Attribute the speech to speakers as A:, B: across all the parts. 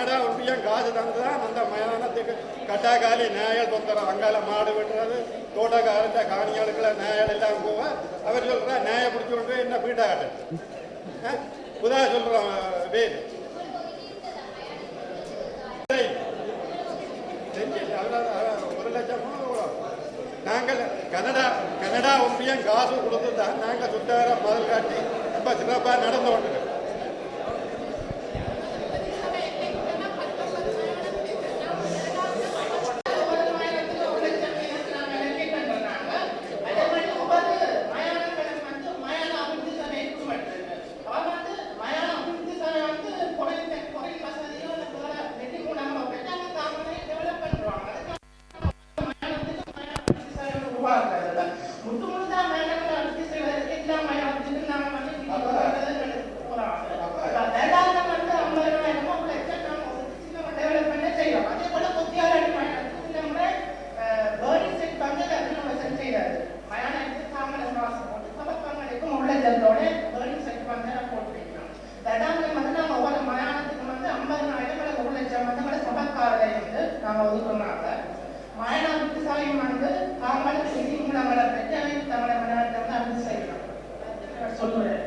A: நாங்கள் கனடா ஒன்றியம் காசு தந்து தான் அந்த மயானத்துக்கு கட்டாக்காலி நாயல் தொந்தரம் அங்கால மாடு வெட்டுறது தோட்டக்காரத்த காணிகளுக்குள்ள நாயல் எல்லாம் போக அவர் சொல்ற நியாய பிடிச்சி கொண்டு என்ன வீட்டை காட்டு? புதா சொல்றோம் பேர் ஒரு லட்சம் நாங்கள் கனடா கனடா ஒன்றியம் காசு கொடுத்து தான் நாங்கள் சுத்தார முதல் காட்டி ரொம்ப சிறப்பாக நடந்து கொண்டிருக்கோம்.
B: மாயனாவுக்கு சாயம் வந்து தாங்கள் சிங்களங்களை பெற்று அனைத்து தமிழக மலையாளத்தை வந்து அறிந்து செய்யலாம் சொல்லுவேன்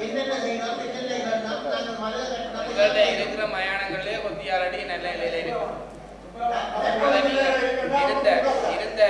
C: என்னென்ன செய்யணும் என்னென்ன நாங்கள் மதுரை கட்டணம்
D: உங்கள்ட்ட இருக்கிற மயானங்களே கொத்தியாரடி நல்ல நிலையில இருக்கு. இருந்த இருந்த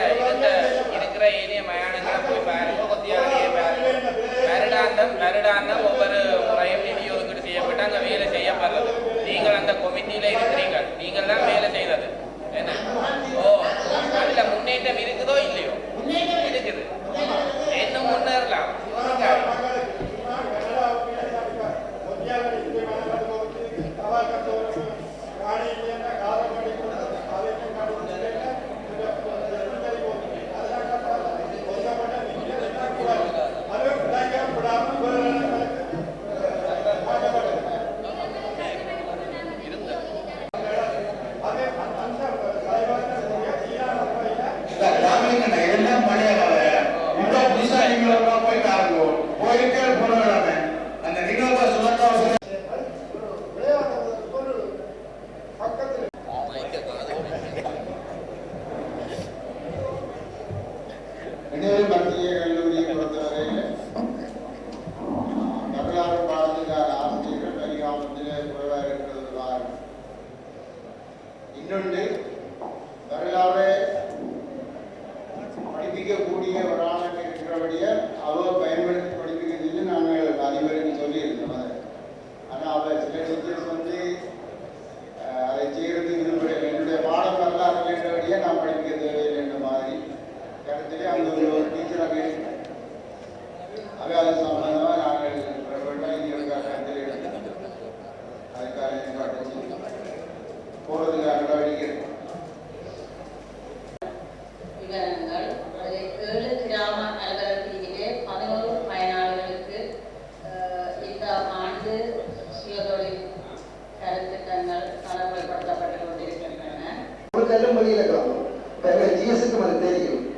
E: படிப்பிக்கக்கூடிய ஒரு ஆளாக இருக்கிறபடிய அவ பயன்படுத்தி படிப்பிக்கிறது நாங்கள் அதிபருக்கு சொல்லியிருந்தோம் அதை ஆனால் அவள் சில டீச்சர்ஸ் வந்து
F: 10 ese comentario